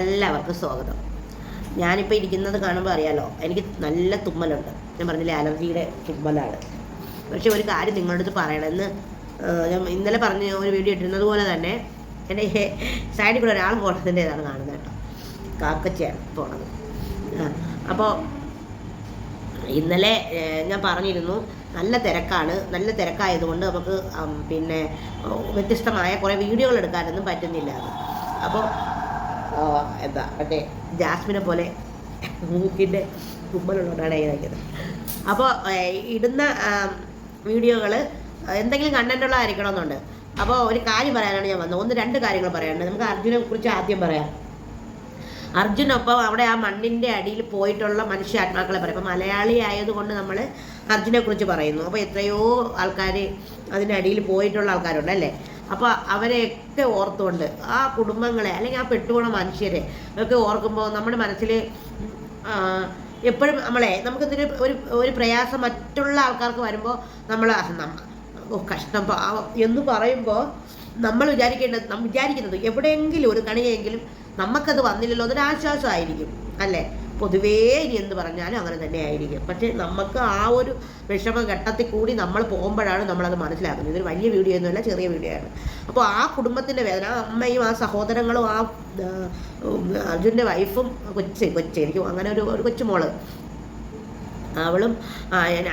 എല്ലാവർക്കും സ്വാഗതം. ഞാനിപ്പോൾ ഇരിക്കുന്നത് കാണുമ്പോൾ അറിയാലോ എനിക്ക് നല്ല തുമ്മലുണ്ട്. ഞാൻ പറഞ്ഞില്ലേ അലർജിയുടെ തുമ്മലാണ്. പക്ഷെ ഒരു കാര്യം നിങ്ങളുടെ അടുത്ത് പറയണം. ഇന്ന് ആ, ഞാൻ ഇന്നലെ പറഞ്ഞ ഒരു വീഡിയോ ഇട്ടിരുന്നത് പോലെ തന്നെ എന്റെ സൈഡിൽ കൂടെ ഒരാൾ പോണതിന്റെ ഇതാണ് കാണുന്നത് കേട്ടോ. കാക്കച്ചയാണ് പോണത്. അപ്പോൾ ഇന്നലെ ഞാൻ പറഞ്ഞിരുന്നു നല്ല തിരക്കാണ്. നല്ല തിരക്കായതുകൊണ്ട് നമുക്ക് പിന്നെ വ്യത്യസ്തമായ കുറേ വീഡിയോകൾ എടുക്കാനൊന്നും പറ്റുന്നില്ല അത്. അപ്പോൾ എന്താ മറ്റേ ജാസ്മിനെ പോലെ മൂക്കിന്റെ തുമ്മലുള്ളതാണ് ഇതാക്കിയത് അപ്പോൾ ഇടുന്ന വീഡിയോകൾ എന്തെങ്കിലും കണ്ടന്റ് ഉള്ളതായിരിക്കണമെന്നുണ്ട് അപ്പോൾ ഒരു കാര്യം പറയാനാണ് ഞാൻ വന്നത്. ഒന്ന് രണ്ട് കാര്യങ്ങൾ പറയാനുണ്ട്. നമുക്ക് അർജുനെ കുറിച്ച് ആദ്യം പറയാം. അർജുനൊപ്പം അവിടെ ആ മണ്ണിന്റെ അടിയിൽ പോയിട്ടുള്ള മനുഷ്യ ആത്മാക്കളെ പറയും. അപ്പോൾ മലയാളി ആയതുകൊണ്ട് നമ്മൾ അർജുനെ കുറിച്ച് പറയുന്നു. അപ്പോൾ എത്രയോ ആൾക്കാർ അതിന്റെ അടിയിൽ പോയിട്ടുള്ള ആൾക്കാരുണ്ട് അല്ലേ? അപ്പോൾ അവരെയൊക്കെ ഓർത്തുകൊണ്ട് ആ കുടുംബങ്ങളെ അല്ലെങ്കിൽ ആ പെട്ടുപോണ മനുഷ്യരെ ഒക്കെ ഓർക്കുമ്പോൾ നമ്മുടെ മനസ്സിൽ എപ്പോഴും നമ്മളെ നമുക്ക് നമുക്കെന്തൊരു ഒരു ഒരു പ്രയാസം മറ്റുള്ള ആൾക്കാർക്ക് വരുമ്പോൾ നമ്മൾ കഷ്ടം എന്ന് പറയുമ്പോൾ നമ്മൾ വിചാരിക്കേണ്ടത് വിചാരിക്കുന്നത് എവിടെയെങ്കിലും ഒരു കണിയെങ്കിലും നമുക്കത് വന്നില്ലല്ലോ അതൊരു ആശ്വാസമായിരിക്കും അല്ലേ? പൊതുവേ ഇനി എന്ത് പറഞ്ഞാലും അങ്ങനെ തന്നെ ആയിരിക്കും. പക്ഷേ നമുക്ക് ആ ഒരു വിഷമ ഘട്ടത്തിൽ കൂടി നമ്മൾ പോകുമ്പോഴാണ് നമ്മളത് മനസ്സിലാക്കുന്നത്. ഇതൊരു വലിയ വീഡിയോ ഒന്നുമല്ല ചെറിയ വീഡിയോ ആണ്. അപ്പോൾ ആ കുടുംബത്തിന്റെ വേദന ആ അമ്മയും ആ സഹോദരങ്ങളും ആ അർജുന്റെ വൈഫും കൊച്ചു കൊച്ചു എനിക്ക് അങ്ങനെ ഒരു ഒരു കൊച്ചുമോൾ. അവളും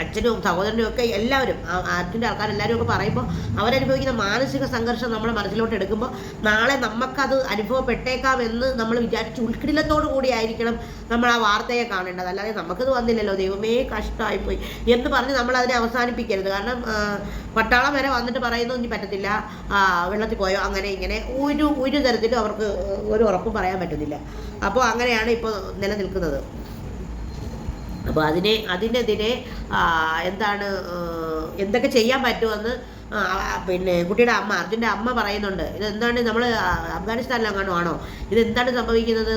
അച്ഛനും സഹോദരനും ഒക്കെ എല്ലാവരും അച്ഛന്റെ ആൾക്കാരെല്ലാവരും ഒക്കെ പറയുമ്പോൾ അവരനുഭവിക്കുന്ന മാനസിക സംഘർഷം നമ്മൾ മനസ്സിലോട്ട് എടുക്കുമ്പോൾ നാളെ നമുക്കത് അനുഭവപ്പെട്ടേക്കാമെന്ന് നമ്മൾ വിചാരിച്ച് ഉൾക്കിടിലത്തോടു കൂടി ആയിരിക്കണം നമ്മൾ ആ വാർത്തയെ കാണേണ്ടത്. അല്ലാതെ നമുക്കത് വന്നില്ലല്ലോ ദൈവമേ കഷ്ടമായിപ്പോയി എന്ന് പറഞ്ഞ് നമ്മൾ അതിനെ അവസാനിപ്പിക്കരുത്. കാരണം പട്ടാളം വരെ വന്നിട്ട് പറയുന്നു ഇനി പറ്റത്തില്ല. വെള്ളത്തിൽ പോയോ? അങ്ങനെ ഇങ്ങനെ ഒരു ഒരു തരത്തിലും അവർക്ക് ഒരു ഉറപ്പും പറയാൻ പറ്റുന്നില്ല. അപ്പോൾ അങ്ങനെയാണ് ഇപ്പോൾ നിലനിൽക്കുന്നത്. അപ്പോൾ അതിനെ അതിനെതിരെ എന്താണ് എന്തൊക്കെ ചെയ്യാൻ പറ്റുമെന്ന് പിന്നെ കുട്ടിയുടെ അമ്മ അർജുന്റെ അമ്മ പറയുന്നുണ്ട്. ഇതെന്താണ് നമ്മൾ അഫ്ഗാനിസ്ഥാനിലെങ്ങാണോ ആണോ? ഇതെന്താണ് സംഭവിക്കുന്നത്?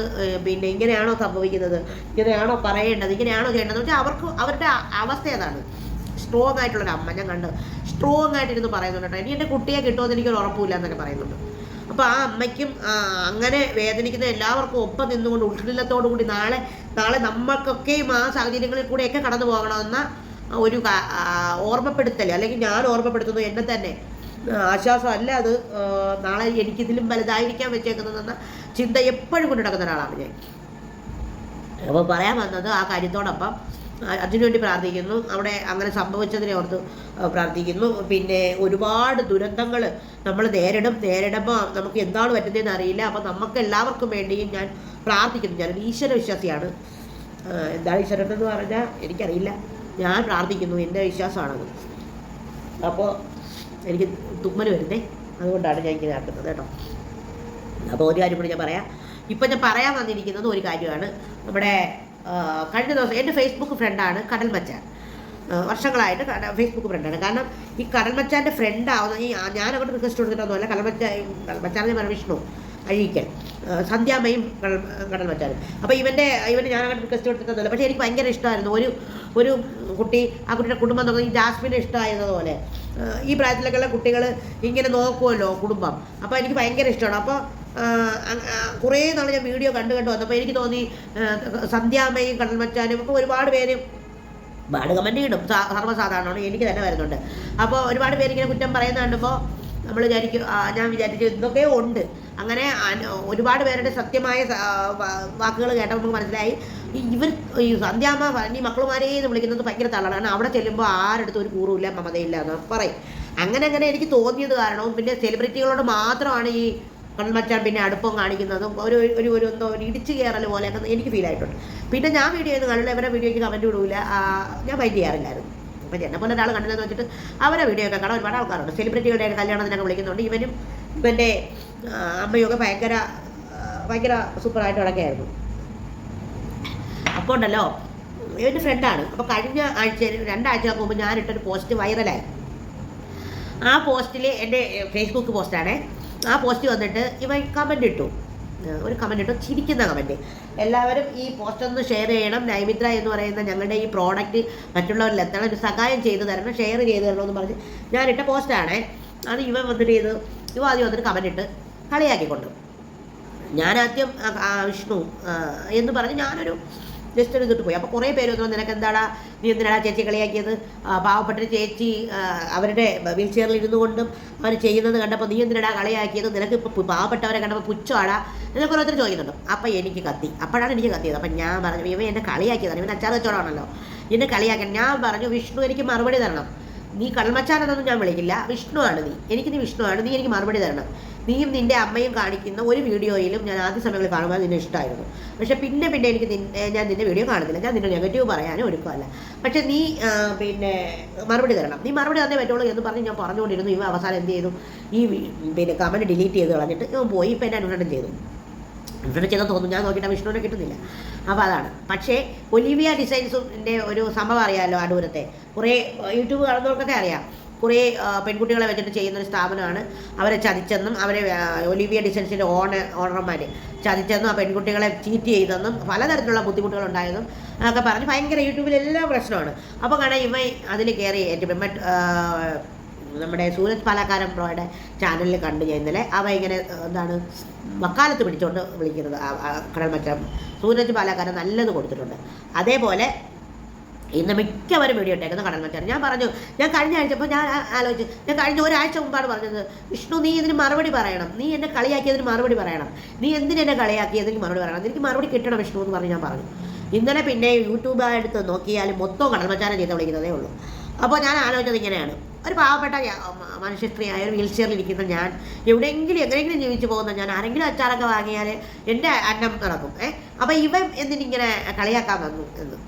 പിന്നെ ഇങ്ങനെയാണോ സംഭവിക്കുന്നത്? ഇങ്ങനെയാണോ പറയേണ്ടത്? ഇങ്ങനെയാണോ ചെയ്യേണ്ടത്? വെച്ചാൽ അവർക്ക് അവരുടെ അവസ്ഥ അതാണ് സ്ട്രോങ് ആയിട്ടുള്ളൊരു അമ്മ ഞാൻ കണ്ട്. സ്ട്രോങ് ആയിട്ടിരുന്ന് പറയുന്നുണ്ട് കേട്ടോ. ഇനി എന്റെ കുട്ടിയെ കിട്ടുമെന്ന് എനിക്കൊരു ഉറപ്പില്ല എന്നൊക്കെ പറയുന്നുണ്ട്. അപ്പോൾ ആ അമ്മയ്ക്കും അങ്ങനെ വേദനിക്കുന്ന എല്ലാവർക്കും ഒപ്പം നിന്നുകൊണ്ട് ഉൾക്കിടലത്തോടു കൂടി നാളെ നാളെ നമ്മൾക്കൊക്കെയും ആ സാഹചര്യങ്ങളിൽ കൂടെയൊക്കെ കടന്നു പോകണമെന്ന ഒരു ഓർമ്മപ്പെടുത്തൽ അല്ലെങ്കിൽ ഞാൻ ഓർമ്മപ്പെടുത്തുന്നു എന്നെ തന്നെ. ആശ്വാസമല്ല അത് നാളെ എനിക്കിതിലും വലുതായിരിക്കാൻ വെച്ചേക്കുന്നതെന്ന ചിന്ത എപ്പോഴും കൊണ്ടു നടക്കുന്ന ഒരാളാണ് ഞാൻ. അപ്പോൾ പറയാൻ വന്നത് ആ കാര്യത്തോടൊപ്പം അ- അതിനു വേണ്ടി പ്രാർത്ഥിക്കുന്നു. അവിടെ അങ്ങനെ സംഭവിച്ചതിനെ ഓർത്ത് പ്രാർത്ഥിക്കുന്നു. പിന്നെ ഒരുപാട് ദുരന്തങ്ങൾ നമ്മൾ നേരിടും. നേരിടുമ്പോൾ നമുക്ക് എന്താണ് പറ്റുന്നതെന്ന് അറിയില്ല. അപ്പോൾ നമുക്ക് എല്ലാവർക്കും വേണ്ടിയും ഞാൻ പ്രാർത്ഥിക്കുന്നു. ഞാനൊരു ഈശ്വര വിശ്വാസിയാണ് എന്താണ് ഈശ്വരൻ എന്ന് പറഞ്ഞാൽ എനിക്കറിയില്ല. ഞാൻ പ്രാർത്ഥിക്കുന്നു. എന്റെ വിശ്വാസമാണത്. അപ്പോൾ എനിക്ക് തുമ്മൽ വരുന്നേ. അതുകൊണ്ടാണ് ഞാൻ ഇങ്ങനെ ആക്കുന്നത് കേട്ടോ. അപ്പോൾ ഒരു കാര്യം കൂടി ഞാൻ പറയാം. ഇപ്പം ഞാൻ പറയാൻ വന്നിരിക്കുന്നത് ഒരു കാര്യമാണ്. നമ്മുടെ കഴിഞ്ഞ ദിവസം എന്റെ ഫേസ്ബുക്ക് ഫ്രണ്ടാണ് കടൽ മച്ചാൻ. വർഷങ്ങളായിട്ട് ഫേസ്ബുക്ക് ഫ്രണ്ടാണ് കാരണം ഈ കടൽ മച്ചാന്റെ ഫ്രണ്ടാവുന്ന ഈ ഞാൻ അങ്ങോട്ട് റിക്വസ്റ്റ് കൊടുത്തിട്ടൊന്നുമല്ല കടൽ മച്ചാ മച്ചാനെ പറഞ്ഞ വിഷ്ണു അഴീക്കൽ സന്ധ്യാമയും കടൽ കടൽ മച്ചാനും. അപ്പോൾ ഇവന്റെ ഇവന്റെ ഞാൻ അങ്ങോട്ട് റിക്വസ്റ്റ് കൊടുത്തിട്ടൊന്നുമില്ല. പക്ഷേ എനിക്ക് ഭയങ്കര ഇഷ്ടമായിരുന്നു. ഒരു ഒരു കുട്ടി ആ കുട്ടിയുടെ കുടുംബം നോക്കുന്നത് ഈ ജാസ്മിനെ ഇഷ്ടമായതുപോലെ ഈ പ്രായത്തിലൊക്കെയുള്ള കുട്ടികൾ ഇങ്ങനെ നോക്കുമല്ലോ കുടുംബം. അപ്പോൾ എനിക്ക് ഭയങ്കര ഇഷ്ടമാണ്. അപ്പോൾ കുറേ നാൾ ഞാൻ വീഡിയോ കണ്ടു കണ്ടു വന്നപ്പോൾ എനിക്ക് തോന്നി സന്ധ്യാമയും സന്ധ്യാമ്മയും കടൽമച്ചാനും ഒക്കെ ഒരുപാട് പേര് ഒരുപാട് കമന്റ് ഇടും. സർവസാധാരണമാണ്. എനിക്ക് തന്നെ വരുന്നുണ്ട്. അപ്പോൾ ഒരുപാട് പേര് ഇങ്ങനെ കുറ്റം പറയുന്ന കണ്ടുമ്പോൾ നമ്മൾ വിചാരിക്കും ഞാൻ വിചാരിച്ചു ഇതൊക്കെ ഉണ്ട്. അങ്ങനെ ഒരുപാട് പേരുടെ സത്യമായ വാക്കുകൾ കേട്ടപ്പോൾ നമുക്ക് മനസ്സിലായി. ഇവർ ഈ സന്ധ്യാമ്മ ഈ മക്കളുമാരെ എന്ന് വിളിക്കുന്നത് ഭയങ്കര തള്ളാണ് കാരണം അവിടെ ചെല്ലുമ്പോൾ ആരെടുത്ത് ഒരു കൂറുമില്ല മമതയില്ല എന്ന് പറയും. അങ്ങനെ അങ്ങനെ എനിക്ക് തോന്നിയത് കാരണവും പിന്നെ സെലിബ്രിറ്റികളോട് മാത്രമാണ് ഈ കൺമച്ചാൻ പിന്നെ അടുപ്പം കാണിക്കുന്നതും ഒരു ഒരു ഒരു എന്തോ ഒരു ഇടിച്ചു കയറൽ പോലെയൊക്കെ എനിക്ക് ഫീൽ ആയിട്ടുണ്ട്. പിന്നെ ഞാൻ വീഡിയോ ചെയ്ത് കാണില്ല ഇവരെ വീഡിയോയ്ക്ക് കമന്റ് വിടൂല ഞാൻ മൈൻഡ് ചെയ്യാറില്ലായിരുന്നു. അപ്പം എന്നെ പോലെ ഒരാൾ കണ്ടതെന്ന് വെച്ചിട്ട് അവരെ വീഡിയോ ഒക്കെ കാണാൻ ഒരുപാട് ആൾക്കാരുണ്ട്. സെലിബ്രിറ്റികളുടെ കല്യാണത്തിനൊക്കെ വിളിക്കുന്നുണ്ട്. ഇവനും ഇവന്റെ അമ്മയൊക്കെ ഭയങ്കര ഭയങ്കര സൂപ്പറായിട്ട് കിടക്കുകയായിരുന്നു അപ്പോൾ ഉണ്ടല്ലോ ഇവന്റെ ഫ്രണ്ടാണ് അപ്പോൾ കഴിഞ്ഞ ആഴ്ച രണ്ടാഴ്ച മുമ്പ് ഞാനിട്ടൊരു പോസ്റ്റ് വൈറലായി ആ പോസ്റ്റിൽ എന്റെ ഫേസ്ബുക്ക് പോസ്റ്റാണ് ആ പോസ്റ്റ് വന്നിട്ട് ഇവൻ കമന്റ് ഇട്ടു. ഒരു കമന്റ് ഇട്ടു. ചിരിക്കുന്ന കമന്റ് എല്ലാവരും ഈ പോസ്റ്റ് ഒന്ന് ഷെയർ ചെയ്യണം. നൈമിത്ര എന്ന് പറയുന്ന ഞങ്ങളുടെ ഈ പ്രോഡക്റ്റ് മറ്റുള്ളവരിൽ എത്തണം. ഒരു സഹായം ചെയ്തു തരണം. ഷെയർ ചെയ്തു തരണം എന്ന് പറഞ്ഞ് ഞാനിട്ട പോസ്റ്റാണേ അത് ഇവ വന്നിട്ട് ചെയ്ത് ഇവ ആദ്യം വന്നിട്ട് കമന്റ് ഇട്ട് കളിയാക്കിക്കൊണ്ട്. ഞാനാദ്യം ആ, ആ, വിഷ്ണു എന്ന് പറഞ്ഞ് ഞാനൊരു ജസ്റ്റ് ഒരു ഇതിട്ട് പോയി. അപ്പോൾ കുറേ പേര് വന്നു നിനക്ക് എന്താടാ? നീ എന്തിനാടാ ചേച്ചി കളിയാക്കിയത്? പാവപ്പെട്ട ചേച്ചി അവരുടെ വീൽ ചെയറിൽ ഇരുന്നു കൊണ്ടും അവർ ചെയ്യുന്നത് കണ്ടപ്പോൾ നീ എന്തിനാടാ കളിയാക്കിയത്? നിനക്ക് ഇപ്പോൾ പാവപ്പെട്ടവരെ കണ്ടപ്പോൾ പുച്ഛമാടാ? എന്നൊക്കെ ഓരോരുത്തർ ചോദിക്കുന്നുണ്ട്. അപ്പോൾ എനിക്ക് കത്തി. അപ്പോഴാണ് എനിക്ക് കത്തിയത്. അപ്പം ഞാൻ പറഞ്ഞു ഇവൻ എന്നെ കളിയാക്കിയതാണ്. ഇവൻ അച്ചാർ വെച്ചോടാണല്ലോ എന്നെ കളിയാക്കാൻ. ഞാൻ പറഞ്ഞു വിഷ്ണു എനിക്ക് മറുപടി തരണം. നീ കടൽമച്ചാനെന്നൊന്നും ഞാൻ വിളിക്കില്ല. വിഷ്ണുവാണ് നീ. എനിക്ക് നീ വിഷ്ണുവാണ്. നീ എനിക്ക് മറുപടി തരണം. നീയും നിന്റെ അമ്മയും കാണിക്കുന്ന ഒരു വീഡിയോയിലും ഞാൻ ആദ്യ സമയങ്ങളിൽ കാണുമ്പോൾ നിന്നെ ഇഷ്ടമായിരുന്നു പക്ഷെ പിന്നെ പിന്നെ എനിക്ക് ഞാൻ നിന്റെ വീഡിയോ കാണുന്നില്ല. ഞാൻ നിന്നെ നെഗറ്റീവ് പറയാനും ഒരുക്കമല്ല പക്ഷെ നീ പിന്നെ മറുപടി തരണം. നീ മറുപടി തന്നേ പറ്റുള്ളൂ എന്ന് പറഞ്ഞ് ഞാൻ പറഞ്ഞുകൊണ്ടിരുന്നു. ഇവ അവസാനം എന്ത് ചെയ്തു? ഈ പിന്നെ കമന്റ് ഡിലീറ്റ് ചെയ്ത് കളഞ്ഞിട്ട് ഇവൻ പോയി. ഇപ്പം എന്നെ അനുസരണം ചെയ്തു. ഇവിടെ ചെയ്താൽ തോന്നുന്നു ഞാൻ നോക്കിയിട്ട് വിഷ്ണുവിനെ കിട്ടുന്നില്ല. അപ്പോൾ അതാണ്. പക്ഷേ ഒലിവിയ ഡിസൈൻസിന്റെ ഒരു സംഭവം അറിയാമല്ലോ അടൂരത്തെ കുറേ യൂട്യൂബ് കാണുന്നവർക്കൊക്കെ അറിയാം. കുറേ പെൺകുട്ടികളെ വെച്ചിട്ട് ചെയ്യുന്ന ഒരു സ്ഥാപനമാണ്. അവരെ ചതിച്ചെന്നും അവരെ ഒലിവിയ ഡിസൻസിന്റെ ഓണ ഓണർമാർ ചതിച്ചെന്നും ആ പെൺകുട്ടികളെ ചീറ്റ് ചെയ്തെന്നും പലതരത്തിലുള്ള ബുദ്ധിമുട്ടുകൾ ഉണ്ടായെന്നും അതൊക്കെ പറഞ്ഞ് ഭയങ്കര യൂട്യൂബിലെല്ലാം പ്രശ്നമാണ്. അപ്പോൾ കാണാൻ ഇവ അതിൽ കയറി ഏറ്റവും നമ്മുടെ സൂരജ് പാലക്കാരൻ പ്രോയുടെ ചാനലിൽ കണ്ടു ഞാൻ ഇന്നലെ. അവ ഇങ്ങനെ എന്താണ് വക്കാലത്ത് പിടിച്ചോണ്ട് വിളിക്കുന്നത് കടൽ മറ്റം സൂരജ് പാലക്കാരൻ നല്ലത് കൊടുത്തിട്ടുണ്ട്. അതേപോലെ ഇന്ന് മിക്കവരും വീഡിയോ ഇട്ടേക്കുന്ന കടൽ മച്ചാൻ ഞാൻ പറഞ്ഞു ഞാൻ കഴിഞ്ഞ ആഴ്ച ഇപ്പോൾ ഞാൻ ആലോചിച്ചു ഞാൻ കഴിഞ്ഞ ഒരാഴ്ച മുമ്പാണ് പറഞ്ഞത് വിഷ്ണു നീ ഇതിന് മറുപടി പറയണം. നീ എന്നെ കളിയാക്കിയതിന് മറുപടി പറയണം. നീ എന്തിനെ എന്തിനെന്നെ കളിയാക്കിയതിന് മറുപടി പറയണം. എനിക്ക് മറുപടി കിട്ടണം വിഷ്ണു എന്ന് പറഞ്ഞ് ഞാൻ പറഞ്ഞു. ഇന്നലെ പിന്നെ യൂട്യൂബ് എടുത്ത് നോക്കിയാൽ മൊത്തം കടൽ മച്ചാനെ ചെയ്ത് വിളിക്കുന്നതേ ഉള്ളൂ. അപ്പോൾ ഞാൻ ആലോചിച്ചത് ഇങ്ങനെയാണ്. ഒരു പാവപ്പെട്ട മനുഷ്യ സ്ത്രീയായ ഒരു വീൽ ചെയറിൽ ഇരിക്കുന്ന ഞാൻ എവിടെയെങ്കിലും എങ്ങനെയെങ്കിലും ജീവിച്ചു പോകുന്ന ഞാൻ ആരെങ്കിലും അച്ചാറൊക്കെ വാങ്ങിയാൽ എന്റെ അന്നം നടക്കും. ഏഹ് അപ്പോൾ ഇവൻ എന്തിനിങ്ങനെ കളിയാക്കാൻ വന്നു എന്ന്.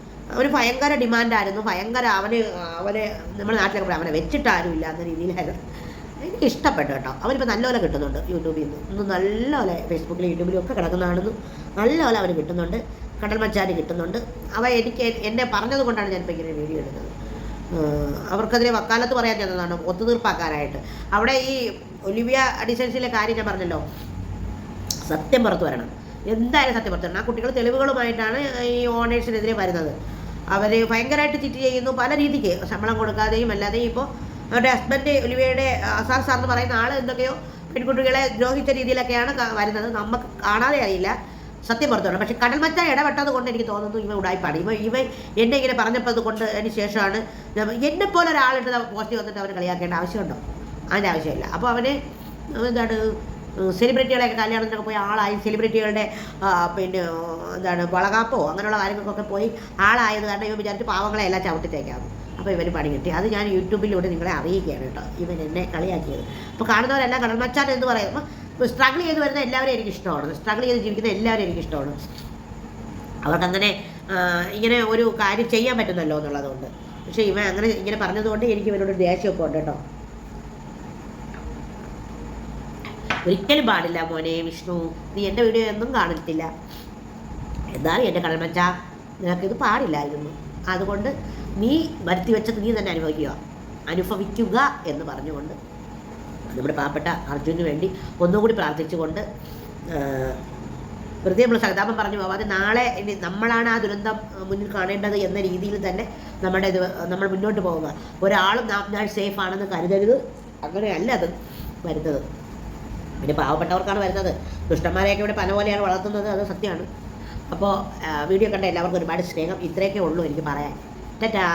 ഒരു ഭയങ്കര ഡിമാൻഡായിരുന്നു. ഭയങ്കര അവന് അവനെ നമ്മുടെ നാട്ടിലൊക്കെ പോയി അവനെ വെച്ചിട്ടാരുമില്ല എന്ന രീതിയിലായിരുന്നു. എനിക്ക് ഇഷ്ടപ്പെട്ടു കേട്ടോ. അവനിപ്പോൾ നല്ലപോലെ കിട്ടുന്നുണ്ട് യൂട്യൂബിൽ നിന്ന്. ഇന്ന് നല്ലപോലെ ഫേസ്ബുക്കിലും യൂട്യൂബിലും ഒക്കെ കിടക്കുന്നതാണെന്ന് നല്ലപോലെ അവന് കിട്ടുന്നുണ്ട്. കടൽ മച്ചാന് കിട്ടുന്നുണ്ട്. അവ എനിക്ക് എന്നെ പറഞ്ഞത് കൊണ്ടാണ് ഞാനിപ്പോൾ ഇങ്ങനെ വീഡിയോ എടുത്തത്. അവർക്കെതിരെ വക്കാലത്ത് പറയാൻ ചെന്നതാണ് ഒത്തുതീർപ്പാക്കാനായിട്ട്. അവിടെ ഈ ഒലിവിയ ഡിസൈൻസിലെ കാര്യം ഞാൻ പറഞ്ഞല്ലോ. സത്യം പുറത്തു വരണം. എന്തായാലും സത്യപ്പെടുത്തണം ആ കുട്ടികൾ തെളിവുകളുമായിട്ടാണ് ഈ ഓണേഴ്സിനെതിരെ വരുന്നത്. അവർ ഭയങ്കരമായിട്ട് ചിറ്റ് ചെയ്യുന്നു പല രീതിക്ക്. ശമ്പളം കൊടുക്കാതെയും അല്ലാതെയും ഇപ്പോൾ അവരുടെ ഹസ്ബൻഡ് ഒലിവയുടെ അസാർ സാർ എന്ന് പറയുന്ന ആൾ എന്തൊക്കെയോ പെൺകുട്ടികളെ ദ്രോഹിച്ച രീതിയിലൊക്കെയാണ് വരുന്നത്. നമുക്ക് കാണാതെ അറിയില്ല. സത്യം പുറത്തോണം പക്ഷെ കടൽമച്ച ഇടപെട്ടത് കൊണ്ട് എനിക്ക് തോന്നുന്നു ഇവ ഉടായ്പാണ് ഇവ ഇവ എന്നെ ഇങ്ങനെ പറഞ്ഞപ്പോൾ കൊണ്ട് അതിന് ശേഷമാണ് എന്നെ പോലെ ഒരാളിട്ട് പോസ്റ്റ് വന്നിട്ട് അവർ കളിയാക്കേണ്ട ആവശ്യമുണ്ടോ? അതിന്റെ ആവശ്യമില്ല. അപ്പോൾ അവന് എന്താണ് സെലിബ്രിറ്റികളെയൊക്കെ കല്യാണത്തിനൊക്കെ പോയി ആളായി. സെലിബ്രിറ്റികളുടെ പിന്നെ എന്താണ് വളകാപ്പോ അങ്ങനെയുള്ള കാര്യങ്ങൾക്കൊക്കെ പോയി ആളായത് കാരണം ഇവ വിചാരിച്ച് പാവങ്ങളെ എല്ലാം ചവിട്ടിത്തേക്കാവും അപ്പോൾ ഇവന് പണി കിട്ടി. അത് ഞാൻ യൂട്യൂബിലൂടെ നിങ്ങളെ അറിയിക്കുകയാണ് കേട്ടോ. ഇവൻ എന്നെ കളിയാക്കിയത്. അപ്പോൾ കാണുന്നവരെല്ലാം കടൽമച്ചാൻ എന്ന് പറയുമ്പോൾ സ്ട്രഗിൾ ചെയ്ത് വരുന്ന എല്ലാവരും എനിക്ക് ഇഷ്ടമാണ്. സ്ട്രഗിൾ ചെയ്ത് ജീവിക്കുന്ന എല്ലാവരും എനിക്ക് ഇഷ്ടമാണ്. അവർക്കങ്ങനെ ഇങ്ങനെ ഒരു കാര്യം ചെയ്യാൻ പറ്റുന്നല്ലോ എന്നുള്ളതുകൊണ്ട്. പക്ഷേ ഇവൻ അങ്ങനെ ഇങ്ങനെ പറഞ്ഞതുകൊണ്ട് എനിക്ക് ഇവനോട് ദേഷ്യമൊക്കെ ഉണ്ട് കേട്ടോ. ഒരിക്കലും പാടില്ല മോനെ വിഷ്ണു. നീ എന്റെ വീഡിയോ ഒന്നും കാണത്തില്ല. എന്നാലും എന്റെ കടൽമച്ച നിനക്കിത് പാടില്ലായിരുന്നു. അതുകൊണ്ട് നീ വരുത്തി വെച്ചത് നീ തന്നെ അനുഭവിക്കുക. അനുഭവിക്കുക എന്ന് പറഞ്ഞുകൊണ്ട് നമ്മുടെ പാവപ്പെട്ട അർജുനു വേണ്ടി ഒന്നുകൂടി പ്രാർത്ഥിച്ചുകൊണ്ട് വെറുതെ നമ്മൾ സഹതാപം പറഞ്ഞു പോവാതെ നാളെ ഇനി നമ്മളാണ് ആ ദുരന്തം മുന്നിൽ കാണേണ്ടത് എന്ന രീതിയിൽ തന്നെ നമ്മുടെ ഇത് നമ്മൾ മുന്നോട്ട് പോകുക ഒരാളും നാം ഞാൻ സേഫ് ആണെന്ന് കരുതരുത്. അങ്ങനെയല്ല അത് വരുന്നത്. പിന്നെ പാവപ്പെട്ടവർക്കാണ് വരുന്നത്. ദുഷ്ടന്മാരെയൊക്കെ ഇവിടെ പല പോലെയാണ് വളർത്തുന്നത് അത് സത്യമാണ്. അപ്പോൾ വീഡിയോ കണ്ട എല്ലാവർക്കും ഒരുപാട് സ്നേഹം. ഇത്രയൊക്കെ ഉള്ളൂ എനിക്ക് പറയാൻ. ടാറ്റാ.